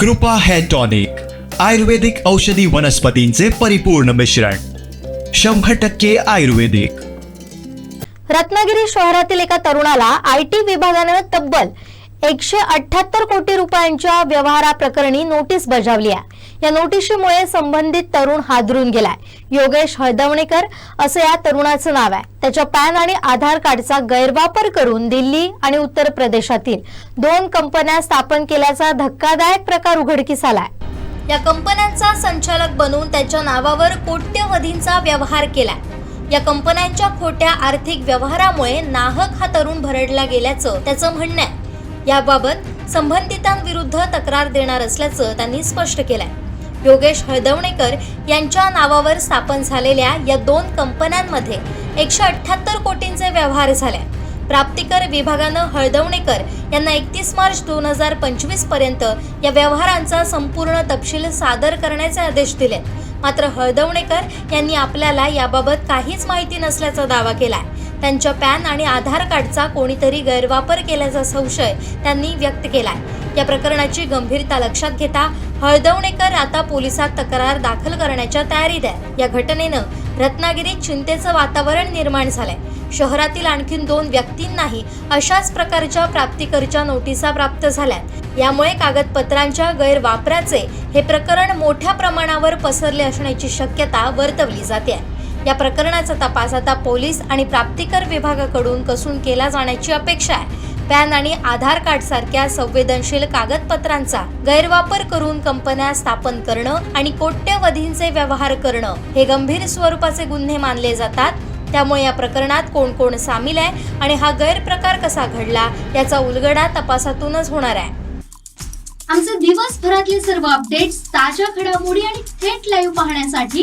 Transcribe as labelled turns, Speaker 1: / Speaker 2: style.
Speaker 1: कृपा hair tonic आयुर्वेदिक औषधी वनस्पतींचे परिपूर्ण मिश्रण शंभर टक्के आयुर्वेदिक.
Speaker 2: रत्नागिरी शहरातील एका तरुणाला आय टी विभागानं तब्बल एकशे अठ्याहत्तर कोटी रुपयांच्या व्यवहाराप्रकरणी नोटीस बजावली आहे. या नोटिशीमुळे संबंधित तरुण हादरून गेलाय. योगेश हळदवणेकर असं या तरुणाचं नाव आहे. त्याच्या पॅन आणि आधार कार्डचा गैरवापर करून दिल्ली आणि उत्तर प्रदेशातील दोन कंपन्या स्थापन केल्याचा धक्कादायक प्रकार उघडकीस आलाय. या कंपन्यांचा संचालक बनून त्याच्या नावावर कोट्यवधींचा व्यवहार केलाय. या कंपन्यांच्या खोट्या आर्थिक व्यवहारामुळे नाहक हा तरुण भरडला गेल्याचं त्याचं म्हणणं आहे. याबाबत संबंधितांविरुद्ध तक्रार देणार असल्याचं त्यांनी स्पष्ट केलंय. योगेश हळदवणेकर यांच्या नावावर स्थापन झालेल्या या दोन कंपन्यांमध्ये एकशे अठ्ठ्याहत्तर कोटींचे व्यवहार झाले. प्राप्तिकर विभागानं हळदवणेकर यांना एकतीस मार्च दोन हजार पंचवीसपर्यंत या व्यवहारांचा संपूर्ण तपशील सादर करण्याचे आदेश दिले मात्र हळदवणेकर यांनी आपल्याला याबाबत काहीच माहिती नसल्याचा दावा केलाय. त्यांच्या पॅन आणि आधार कार्डचा कोणीतरी गैरवापर केल्याचा संशय त्यांनी व्यक्त केलाय. या प्रकरणाची गंभीरता लक्षात घेता हळदवणेकर आता पोलिसात तक्रार दाखल करण्याच्या तयारीत आहे. या घटनेनं रत्नागिरीत चिंतेचं वातावरण निर्माण झालंय. शहरातील आणखीन दोन व्यक्तींनाही अशाच प्रकारच्या प्राप्तिकरच्या नोटिसा प्राप्त झाल्या यामुळे कागदपत्रांच्या गैरवापराचे हे प्रकरण मोठ्या प्रमाणावर पसरले असण्याची शक्यता वर्तवली जाते या प्रकरणाचा तपास आता पोलीस आणि प्राप्तिकर विभागाकडून कसून केला जाण्याची अपेक्षा आहे. पॅन आणि आधार कार्ड सारख्या संवेदनशील कागदपत्रांचा गैरवापर करून कंपन्या स्थापन करणं आणि कोट्यवधींचे व्यवहार करणं हे गंभीर स्वरूपाचे गुन्हे मानले जातात. त्यामुळे या प्रकरणात कोण कोण सामील आहे आणि हा गैरप्रकार कसा घडला याचा उलगडा तपासातूनच होणार आहे.
Speaker 3: आमचे दिवसभरातले सर्व अपडेट्स ताज्या घडामोडी आणि थेट लाईव्ह पाहण्यासाठी